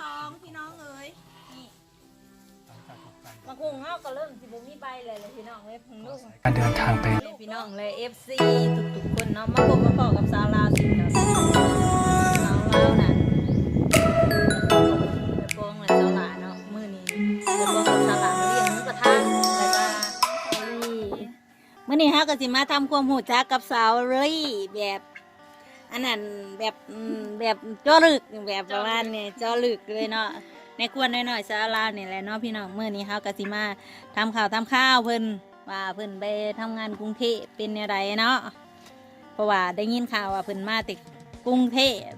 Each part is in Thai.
สองพี่น้องเอ้ยนี่มาคุงเฮาก็เริ่มสิบ่มีใบเลยเลยพี่น้องเอ้ยพึ่งลูก การเดินทางไปนี่พี่น้องเลย FC ทุกๆคนเนาะมาพบมาพอกับสาวลาวสิกับสาวลาวน่ะไปโปงเลยสาวลาเนาะมื้อนี้ไปโปงกับสาวลามาเลี้ยงหมูกระทะแล้วก็มื้อนี้เฮาก็สิมาทำความรู้จักกับสาวลี่แบบ อันนั้นแบบอืมแบบเจ้อลึกแบบประมาณนี้เจ้อลึกเลยเนาะในควรน้อยๆสาลาวนี่แหละเนาะพี่น้องเมื้อนี้เฮาก็สิมาทำข่าวทำข้าวเพิ่นว่าเพิ่นไปทำงานกรุงเทพเป็นอะไรเนาะเพราะว่าได้ยินข่าวว่าเพิ่นมาติดกรุงเทพ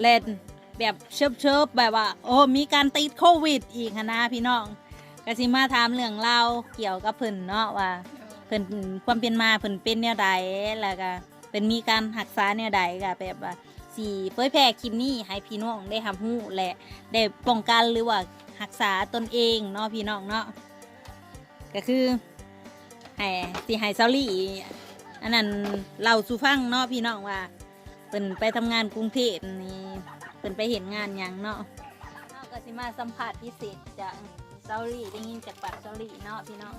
เล่นแบบเชิบเชิบๆแบบว่า โอ้มีการติดโควิด อีกหั้นนะพี่น้องก็สิมาถามเรื่องเล่าวเกี่ยวกับเพิ่นเนาะว่า เพิ่นความเป็นมาเพิ่นเป็นแนวใดแล้วก็ เป็นมีการหักษาแนวใดก็แบบว่าสีเผยแพร่คลิปนี้ให้พี่น้องได้ทำหู้และได้ป้องกันหรือว่ารักษาตนเองเนาะพี่น้องเนาะก็คือให้สิให้เซาลี่อันนั้นเราสูฟังเนาะพี่น้องว่าเพิ่นไปทำงานกรุงเทพนี่เพิ่นไปเห็นงานหยังเนาะเนาะก็สิมาสัมภาษณ์พิเศษจากเซาลี่ได้ยินจากปากเซาลี่เนาะพี่น้อง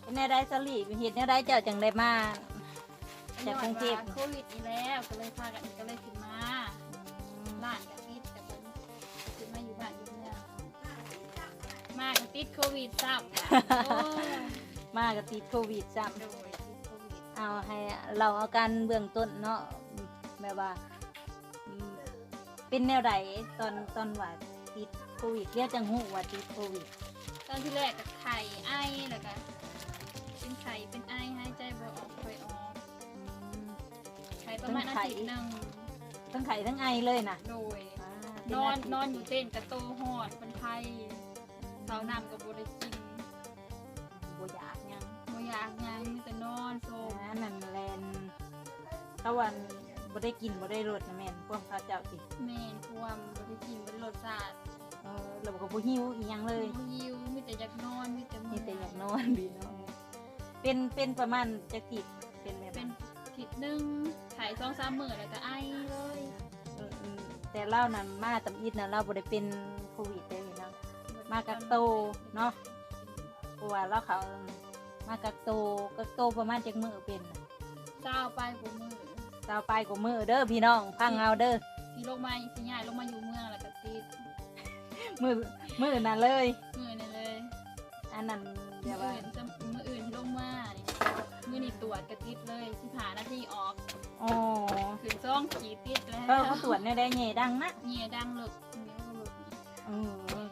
เป็นแนวได้สลี่เห็ดแนวได้เจ้าจังได้มา จากกรุงเทพ โควิดนี่แล้วก็เลยพากันก็เลยขึ้นมาบ้านกับติดแต่เป็นขึ้นมาอยู่บ้านอยู่เมืองมากับติดโควิดซ้ำค่ะโอ้ยมากับติดโควิดจ้โดยติดโควิดำเอาให้เราอาการเบื้องต้นเนาะแบบว่าอืมเป็นแนวใดตอนตอนว่าติดโควิดเรียกจังหูว่าติดโควิด ตอนที่แรกกับไข่ไอแล้วก็เป็นไข่เป็นไอหายใจบ่ออกค่อยออกอืม ไข่ประมาณอาทิตย์หนึ่งทั้งไข่ทั้งไอเลยนะโดยอ่าอนเป็นอนาทิตนอนอยู่เต้นกระโตหอดเป็นไข้เสาน้ำกับโบได้กินบ่อยากหยังโบอยากหยังมีแต่นอนโซมอันนั้นแลนตะวันบ่ได้กินบ่ได้รสนะแม่นพวกเขาเจ้าติแม่นความโบได้กินบ่ได้รสชาติเออเราก็บ่หิวอีหยังเลยหิวมีแต่อยากนอนมีแต่มีแต่อยากนอนดีเนาะเป็นเป็นประมาณจะติดเป็นแบบเป็นั้นนทิศหนึ่งไข่ สองสามมื้อแล้วก็ไอเลยเอออืมแต่เล่านั้นมาตำอิดนะเราบ่ได้เป็นโควิดเลยเนาะมากักโตเนาะเพราะว่าเราเขามากักโตกักโตประมาณจักมือเป็นน่ะเจ้าไปกูมือสาวไปกว่ามือเด้อพี่น้องพังเอาเด้อที่ลงมาสิย้ายลงมาอยู่เมืองแล้วก็ติดมือมือนั่นเลยมือนี่เลยอันนั้นมืเดี๋อยวว่าอื่นจะมืออื่นที่ลงมานี่ มือนี่ตรวจก็ติดเลยสิผ่านาทีออกอ๋อขึ้นซ่องขีดติดแล้วเขาเขาตรวจเนี่ยได้เหย่ดังนะเงียดังเลิกนิ้วเลิกเออ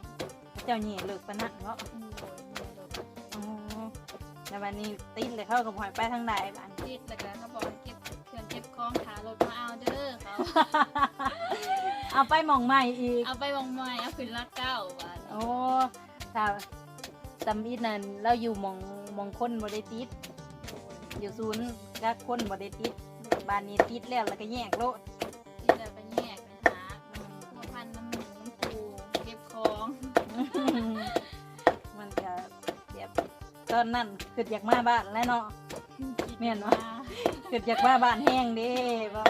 เจ้าเหย่เลิกปะนัดเนาะอืมโดยเลิกอ๋อแล้ววันนี้ติดเลยเขาก็บ่ให้ไปทางใดบ้านติดแล้วก็เขาบอกให้เก็บเครื่องเก็บของขารถมาเอาเด้อเขาเอาไปหมองใหม่อีก เอาไปวางไม้เอาขึ้นลักเก้าวันโอ้ถ้าตำอีนั่นเราอยู่หมองหมองคนบ่ได้ ติดอยู่ศูนย์กักคนบ่ได้ติดบ้านนี้ติดแล้วแล้วก็แยกโลดที่จะไปแยกเป็นหาตัวพันน้ำหมูน้ำปูเก็บของมันก็แบบตอนนั้นคืออยากมาบ้านแล้วเนาะ แม่นวะคืออยากมาบ้านแห้งเด้บ่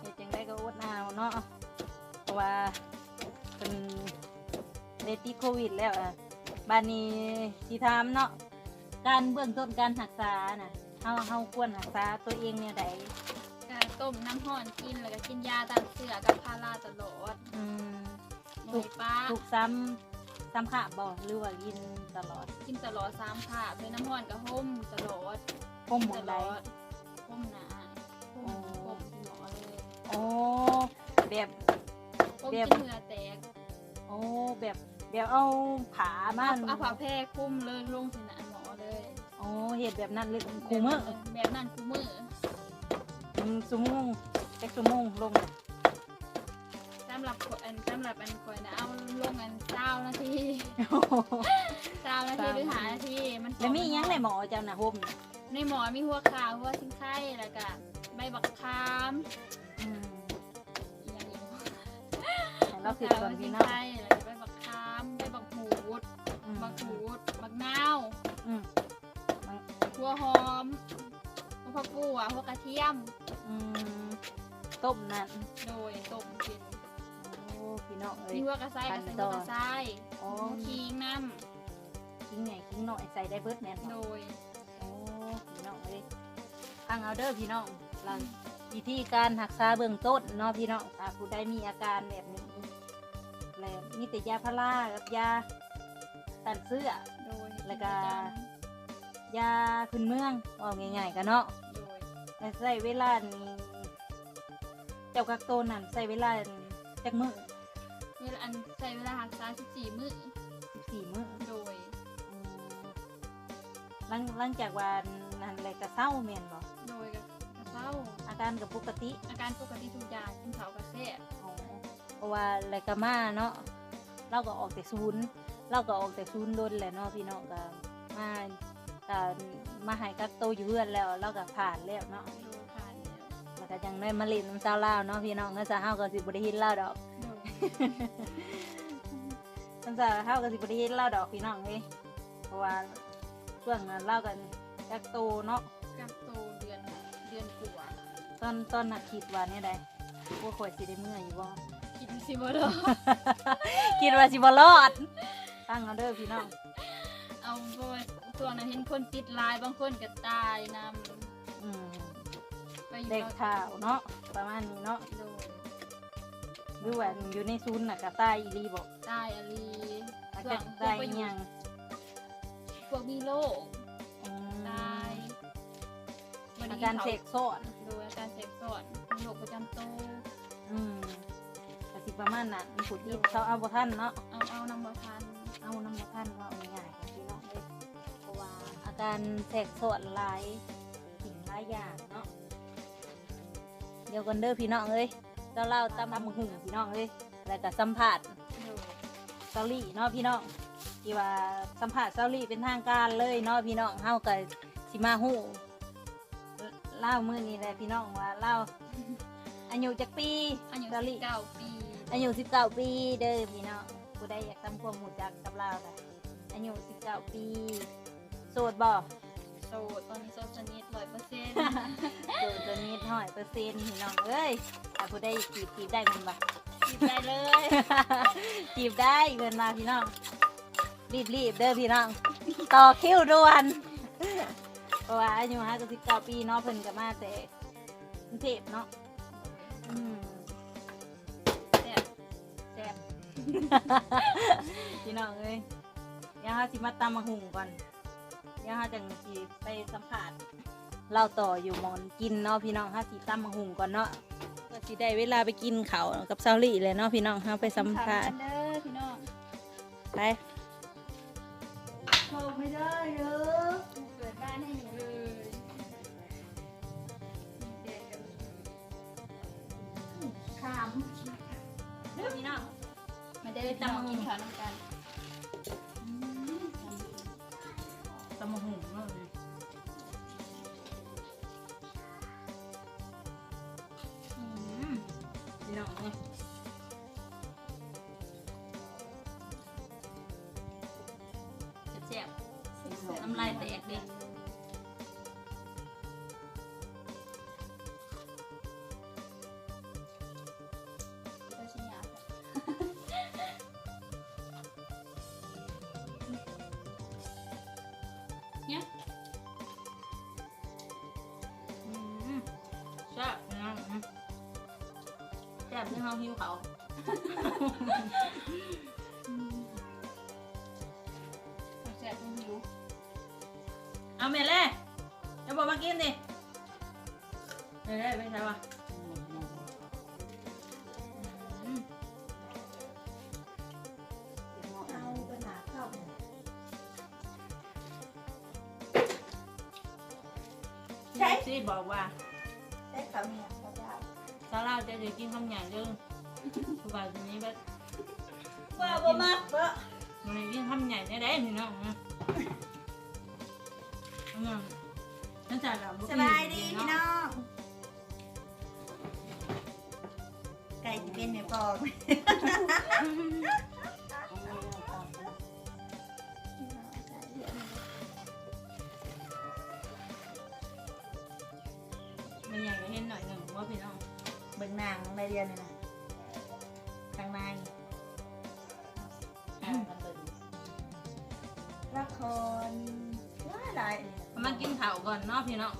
เฮ็ดจังไดก็อดเอาเนาะเพราะว่าเป็นได้ติดโควิดแล้วอะบ้านนี้สิถามเนาะการเบื้องต้นการรักษาน่ะ เฮาเฮาควรรักษาตัวเองเนี่ยใดการต้มน้ำห่อนกินแล้วก็กินยาตามเสือกับพาราตลอดอืมหมูป้าถูกซ้ำซ้ำขาบ่หรือว่ากินตลอดกินตลอดสามขาบเลยน้ำห่อนกับห่มตลอดก้มหมตดลใดอดห่มหนาห่มห่มหมอเลยโอ้แบบห่มแบกิบนเหงื่อแตกโอ้แบบแบบเอาผามาเอาเอาผ้าแพร่คลุมเลยลงสินะหมอเลยโอ้เห็ดแบบนั้นเลยคูมือแบบนั้นคูมืออืมสุโมงเจ็กสุโมงลงสำหรับคนอันสำหรับอันคอยนะเอาลงอันเจ้านาทีโอ้โหเจ้านาทีหรือหานาทีมันแล้วมีหยังในหมอเจ้าน่ะห่มน่ะในหมอมีหัวขาวหัวชิงไข่แล้วก็ใบบักคามอืมอีกอย่างอีกให้เราคือก่อนพี่หัวเนาะขาวหัวชิงไข่แล้วก็ใบบักคามใบบักหูดอืมบักหูดบักนาวอืม หัวหอมหัวผักบัวหัวกระเทียม อืมต้มนั่นโดยต้มกินโอ้พี่น้องเอ้ย มีหัวกระไซกับใส่หัวกระไซอ๋อคิงน้ทิ้งใหญ่ทิ้งหน่อยใส่ได้เบิดแม่นำโดบ่ยโอ้พี่น้องเอ้ยฟังเอาเด้อพี่น้องเราวิธีการรักษาเบื้องต้นเนาะพี่น้องถ้าผู้ใดมีอาการแบบนี้แล้วมีแต่ยาพารากับยาตันเสื้อ โดยแล้วก็ ยาขึ้นเมืองเอาง่ายๆกันเนาะโดยแล้วใส่เวลานี่เจ้ากักโตวนั่นใส่เวลาจักมื้อเวลาอันใส่เวลาหักษา14มื้อ14มื้อโดยอืมหลังหลังจากว่านั่นแหละก็เศร้าแม่นบ่โดยกับกระเซ้าอาการก็ปกติ อาการปกติทุกอย่างกินเขาวกระแซ่อ๋อเพราะว่าแลวก็มาเนาะเราก็ออกแต่ศูนย์เราก็ออกแต่ศูนย์โดนแหละเนาะพี่น้องก็มา ก็มาให้กักโตวอยู่เพื่อนแล้วเราก็ผ่านแล้วเนาะโดยผ่านแล้วแล้วก็ยังได้มาเล่นน้ำเจ้าเล่าวเนาะพี่น้องก็จะเฮาก็สิบ่ได้เฮ็ดเล่าวดอก โดยมันจะเฮาก็สิบ่ได้เฮ็ดเล่าวดอกพี่น้องเอ้ยเพราะว่าช่วงนั้นเล่ากันกักโตวเนาะกักโตเดือนเดือนกว่าตอนตอนน่ะคิดว่าเนี่ยใดว่าข่อยสิได้เมื่อยอยู่บ่ กินซิบ่ดอกคิดว่าสิบ่รอดตั้งเอาเด้อพี่น้องเอาเพราะว่า ช่วงนั้นเห็นคนติดหลายบางคนก็ตายนอืมำไปอยู่เด็กข่าวเนาะประมาณนี้เนาะโดยหรือว่าอยู่ในศูนย์น่ะก็ตายอีหลีบ่ตายอะลีอาจช่วจะงพวตากยไปอีอหยู่ยังพวกมีโรคอืมตายวันอานี้การเขาเสกซ้อนโดยอาการเสพสอนมีโรคประจำตัวอืมก็สิประมาณนั้นมีผู้ที่เขาเอาบ่ทันเนาะเอาเอานำมาทันเอาน้ำมาท่านว่าเอาง่าย การแทรกซ้อนหลายสิ่งหลายอย่างเนาะเดี๋ยวกันเด้อพี่น้องเอ้ยเจ้าเล่าตามมาหุ่งพี่น้องเอ้ยแล้วก็สัมผัสโดยเซาลี่เนาะพี่น้องที่ว่าสัมผัสเซาลี่เป็นทางการเลยเนาะพี่น้องเฮาก็สิมาฮู้เล่ามื้อนี้แหละพี่น้องว่าเล่าอายุจักปีอายุเซาลี่เก้าปีอายุ19 ปีเด้อพี่น้องผู้ใดอยากทำความรู้จักกับเราค่ะอายุ19 ปี โสดบ่โสดตอนนี้โสดสนิทร้อยเปอร์เซ็นต์โสดตัวนี้ห้อยเปอร์เซ็นต์พี่น้องเอ้ยถ้าผู้ใดจีบจีบได้มันบ่ จีบได้เลยจีบได้เงินมาพี่น้อง รีบรีบๆเด้อพี่น้อง ต่อคิวด่วนเพราะว่าอายุ59ปีเนาะเพิ่นก็มาแต่กรุงเทพเนาะอืมแต่แซ่บ พี่น้องเอ้ยเดี๋ยวเฮาสิมาตำมะหุงก่อนเดี๋ยวเฮาจังสิไปสัมผัสเราต่ออยู่หมอนกินเนาะพี่น้องเฮาสิตำมะหุงก่อนเนาะก็สิได้เวลาไปกินเขาวกับเซาลี่เลยเนาะพี่น้องเฮาไปสัมผัสถกันเด้อพี่น้องไปเข้าไม่ได้เด้อเปิดบ้านให้หนูเลยมีเด็กกับขามเด้อพี่น้องมาเด้อตำกินข้าวน้ำกันำลายแตกเด้ก็ชิ้นยาวเนี่ยแซ่บบที่เฮาหิวเขา เอาเมล่จะบอกมากินดิเมล่ไม่ใช่ปะอืมเอาปัญหาเข้าใช่สิบอกว่าใช้เขาเนี่ยเขาได้ซาลาจะจะกินคำใหญ่เด้อผู้บ่าวคนนี้แบบว่าบ่มากบ่มันเลยกินคำใหญ่ได้ได้พี่น้องนะอืม นั่นจากแบบสบายดีพี่น้อง ไก่จะเป็นในปองมันใหญ่ก็เห็นหน่อยหนึ่งว่าพี่น้องเบิ่งนางในเรียนนี่นะ กินข้าวก่อนเนาะพี่น้อง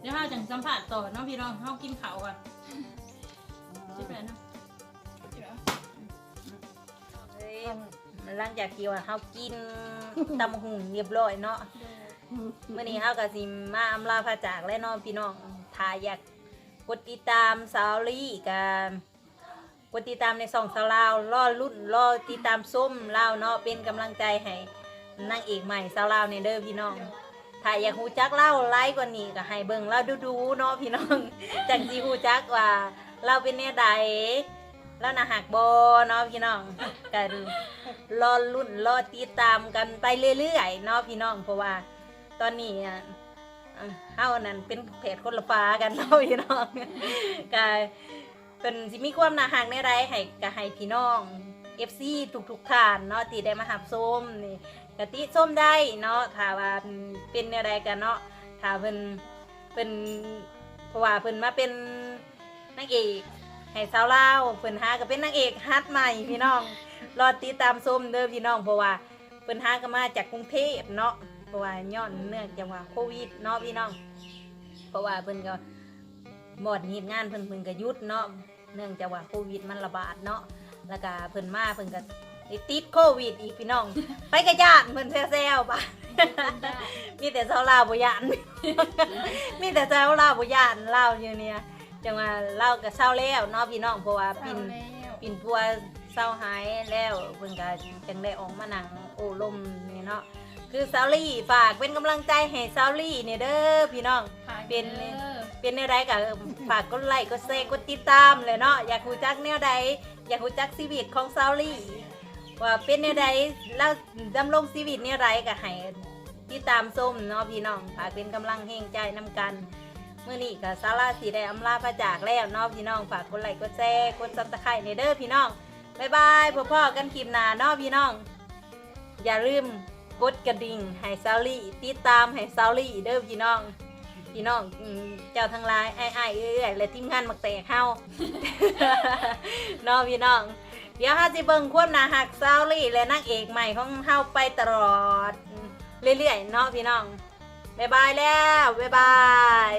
เดี๋ยวเราจังสัมผัสต่อเนาะพี่น้องเฮากินข้าวก่อนใช่ไหมเนาะเฮ้ยหลังจากที่ว่าเฮากินตำหุงเรียบร้อยเนาะมื่อนี้เฮาก็สิมาอำลาพระจากและน้องพี่น้องถ้าอยากกดติดตามสาวลี่กับกดติดตามในสองสาวลาวรอรุ่นรอติดตามส้มลาวเนาะเป็นกำลังใจให้นางเอกใหม่สาวลาวในเด้อพี่น้อง ถ้าอยากฮู้จักเล่าไลฟ์กว่านี้ก็ให้เบิ่งเล่าดูๆเนาะพี่น้อง จังสิฮู้จักว่าเราเป็นแนวใดแล้วนะหักบอเนาะพี่น้องก็รอรุ่นรอติดตามกันไปเรื่อยๆเนาะพี่น้องเพราะว่า ตอนนี้อะอะเฮานั่นเป็นเพจคนละฟ้ากันเนาะพี่น้องก็เป็นสิมีความน่าหักในไรให้ก็ให้พี่น้อง FC ทุกๆท่านเนาะที่ได้มาหับส้มนี่กะติส้มได้เนาะถ้าว่าเป็นอะไรกันเนาะถ้าเพิ่นเพิ่นเพราะว่าเพิ่นมาเป็นนางเอกให้สาวเลาเพิ่นหาก็เป็นนางเอกฮัดใหม่พี่น้องรอติดตามส้มเด้อพี่น้องเพราะว่าเพิ่นหาก็มาจากกรุงเทพเนาะเพราะว่าย้อนเนื่องจากว่าโควิดเนาะพี่น้อง เพราะว่าเพิ่นก็หมดเหตุงานเพิ่นเพิ่นก็หยุดเนาะเนื่องจากว่าโควิดมันระบาดเนาะ แล้วก็เพิ่นมาเพิ่นก็ได้ติดโควิดอีกพี่น้อง ไปกระยานเพิ่นแซวๆปะมีแต่เจ้าลาวบ่ยานมีแต่เจ้าลาวบ่ยานลาวอยู่เนี่ยจังว่าลาวก็เศร้าแล้วเนาะพี่น้องเพราะว่าเศปิร้านแล้วปินพัวเศร้าหายแล้วเพิ่นก็จังได้ออกมานั่งโอ้ลมนี่เนาะคือซาลี่ฝากเป็นกำลังใจให้ซาลี่เนี่ยเด้อพี่น้องเป็นด้อเป็นแนวใดก็ฝากกดไลค์กดแชร์กดติดตามเลยเนาะอยากรู้จักแนวใด อยากรู้จักชีวิตของซาลี่ ว่าเป็นแนวใดแล้วดำรงชีวิตแนวใดก็ให้ติดตามส้มเนาะพี่น้องฝากเป็นกำลังแห่งใจนำกันเมื่อนี้ก็ซาร่าสีได้อำลาพระจากแล้วเนาะพี่น้องฝากกดไลค์กดแชร์กดซับสไครต์ในเด้อพี่น้องบายบายพ่อๆกันคลิปหน้าเนาะพี่น้อง อย่าลืมกดกระดิ่งให้ซาลี่ติดตามให้ซาลี่เด้อพี่น้อง พี่น้องอืมเจ้าทั้งหลายไอ้ไอ้ายเอ้ยและทีมงานมักแตกเฮา เน้องพี่น้อง เดี๋ยวฮาสิเบิ่งความหนาหักซาวลี่และนางเอกใหม่ของเฮาไปตลอด เรื่อยๆเนาะพี่น้องบ๊ายบายแล้วบ๊ายบาย